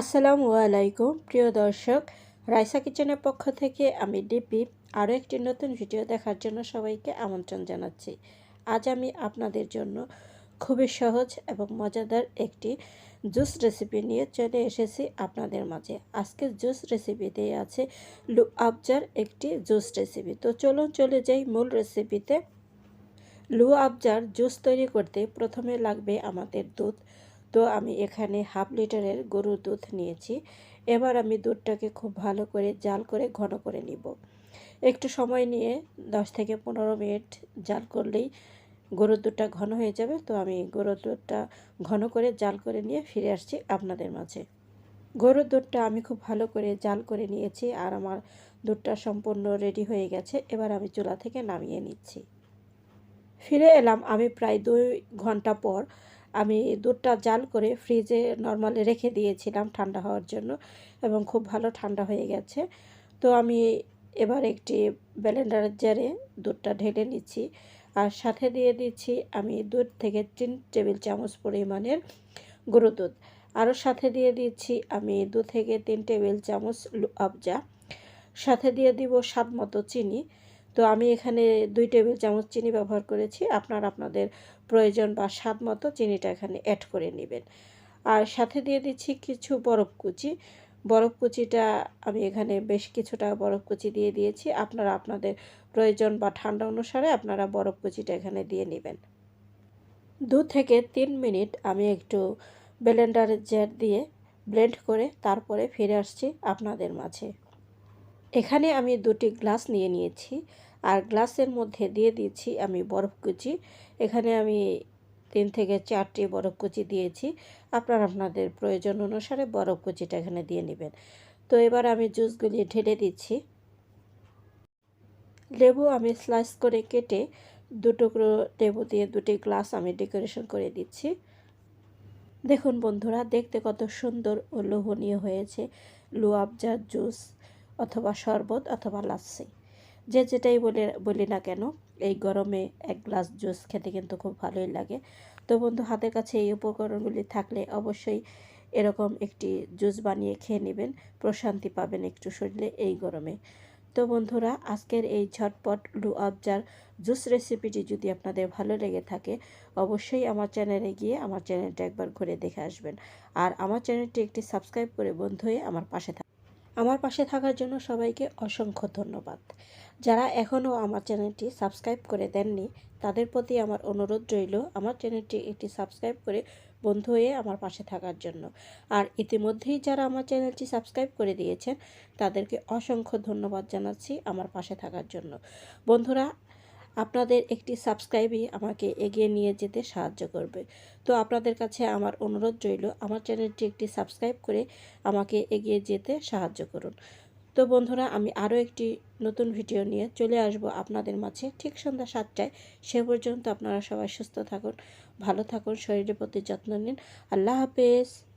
আসসালামু আলাইকুম, প্রিয় দর্শক। রাইসা কিচেনের পক্ষ থেকে আমি ডিপি আরও একটি নতুন ভিডিও দেখার জন্য সবাইকে আমন্ত্রণ জানাচ্ছি। আজ আমি আপনাদের জন্য খুবই সহজ এবং মজাদার একটি জুস রেসিপি নিয়ে চলে এসেছি আপনাদের মাঝে। আজকে জুস রেসিপিতে আছে লু আবজার একটি জুস রেসিপি। তো চলুন চলে যাই মূল রেসিপিতে। লু আবজার জুস তৈরি করতে প্রথমে লাগবে আমাদের দুধ। তো আমি এখানে হাফ লিটারের গরুর দুধ নিয়েছি। এবার আমি দুধটাকে খুব ভালো করে জাল করে ঘন করে নিব। একটু সময় নিয়ে দশ থেকে পনেরো মিনিট জাল করলেই গরুর দুধটা ঘন হয়ে যাবে। তো আমি গরুর দুধটা ঘন করে জাল করে নিয়ে ফিরে আসছি আপনাদের মাঝে। গরুর দুধটা আমি খুব ভালো করে জাল করে নিয়েছি আর আমার দুধটা সম্পূর্ণ রেডি হয়ে গেছে। এবার আমি চুলা থেকে নামিয়ে নিচ্ছি। ফিরে এলাম আমি প্রায় দুই ঘণ্টা পর। আমি দুধটা জাল করে ফ্রিজে নর্মালি রেখে দিয়েছিলাম ঠান্ডা হওয়ার জন্য এবং খুব ভালো ঠান্ডা হয়ে গেছে। তো আমি এবার একটি ব্লেন্ডারের জারে দুধটা ঢেলে নিচ্ছি আর সাথে দিয়ে দিচ্ছি আমি দুধ থেকে তিন টেবিল চামচ পরিমাণের গরু দুধ। আরও সাথে দিয়ে দিচ্ছি আমি দু থেকে তিন টেবিল চামচ আবজা। সাথে দিয়ে দিব স্বাদ মতো চিনি। তো আমি এখানে দুই টেবিল চামচ চিনি ব্যবহার করেছি। আপনার আপনাদের প্রয়োজন বা স্বাদ মতো চিনিটা এখানে অ্যাড করে নেবেন। আর সাথে দিয়ে দিচ্ছি কিছু বরফ কুচি। বরফ কুচিটা আমি এখানে বেশ কিছুটা বরফ কুচি দিয়ে দিয়েছি। আপনারা আপনাদের প্রয়োজন বা ঠান্ডা অনুসারে আপনারা বরফ কুচিটা এখানে দিয়ে নেবেন। দু থেকে তিন মিনিট আমি একটু ব্লেন্ডারের জ্যার দিয়ে ব্লেন্ড করে তারপরে ফিরে আসছি আপনাদের মাঝে। এখানে আমি দুটি গ্লাস নিয়ে নিয়েছি। আর গ্লাসের মধ্যে দিয়ে দিচ্ছি আমি বরফ কুচি। এখানে আমি তিন থেকে চারটি বরফ কুচি দিয়েছি। আপনার আপনাদের প্রয়োজন অনুসারে বরফ কুচিটা এখানে দিয়ে নেবেন। তো এবার আমি জুসগুলি ঢেলে দিচ্ছি। লেবু আমি স্লাইস করে কেটে দুটুকরো লেবু দিয়ে দুটি গ্লাস আমি ডেকোরেশন করে দিচ্ছি। দেখুন বন্ধুরা, দেখতে কত সুন্দর ও লোভনীয় হয়েছে। লুয়াবজার জুস। অথবা শরবত অথবা লাচ্ছি। যে যেটাই বলে, বলি না কেন, এই গরমে এক গ্লাস জুস খেতে কিন্তু খুব ভালোই লাগে। তো বন্ধু, হাতের কাছে এই উপকরণগুলি থাকলে অবশ্যই এরকম একটি জুস বানিয়ে খেয়ে নেবেন, প্রশান্তি পাবেন একটু শরীরে এই গরমে। তো বন্ধুরা, আজকের এই ঝটপট লু আবজার জুস রেসিপিটি যদি আপনাদের ভালো লেগে থাকে, অবশ্যই আমার চ্যানেলে গিয়ে আমার চ্যানেলটা একবার ঘুরে দেখে আসবেন। আর আমার চ্যানেলটি একটি সাবস্ক্রাইব করে বন্ধু হয়ে আমার পাশে আমার পাশে থাকার জন্য সবাইকে অসংখ্য ধন্যবাদ। যারা এখনও আমার চ্যানেলটি সাবস্ক্রাইব করে দেননি, তাদের প্রতি আমার অনুরোধ রইল আমার চ্যানেলটি একটি সাবস্ক্রাইব করে বন্ধু হয়ে আমার পাশে থাকার জন্য। আর ইতিমধ্যেই যারা আমার চ্যানেলটি সাবস্ক্রাইব করে দিয়েছেন, তাদেরকে অসংখ্য ধন্যবাদ জানাচ্ছি আমার পাশে থাকার জন্য। বন্ধুরা আপনাদের একটি সাবস্ক্রাইবই আমাকে এগিয়ে নিয়ে যেতে সাহায্য করবে। তো আপনাদের কাছে আমার অনুরোধ রইল, আমার চ্যানেলটি একটি সাবস্ক্রাইব করে আমাকে এগিয়ে যেতে সাহায্য করুন। তো বন্ধুরা, আমি আরও একটি নতুন ভিডিও নিয়ে চলে আসব আপনাদের মাঝে ঠিক সন্ধ্যা সাতটায়। সে পর্যন্ত আপনারা সবাই সুস্থ থাকুন, ভালো থাকুন, শরীরের প্রতি যত্ন নিন। আল্লাহ হাফেজ।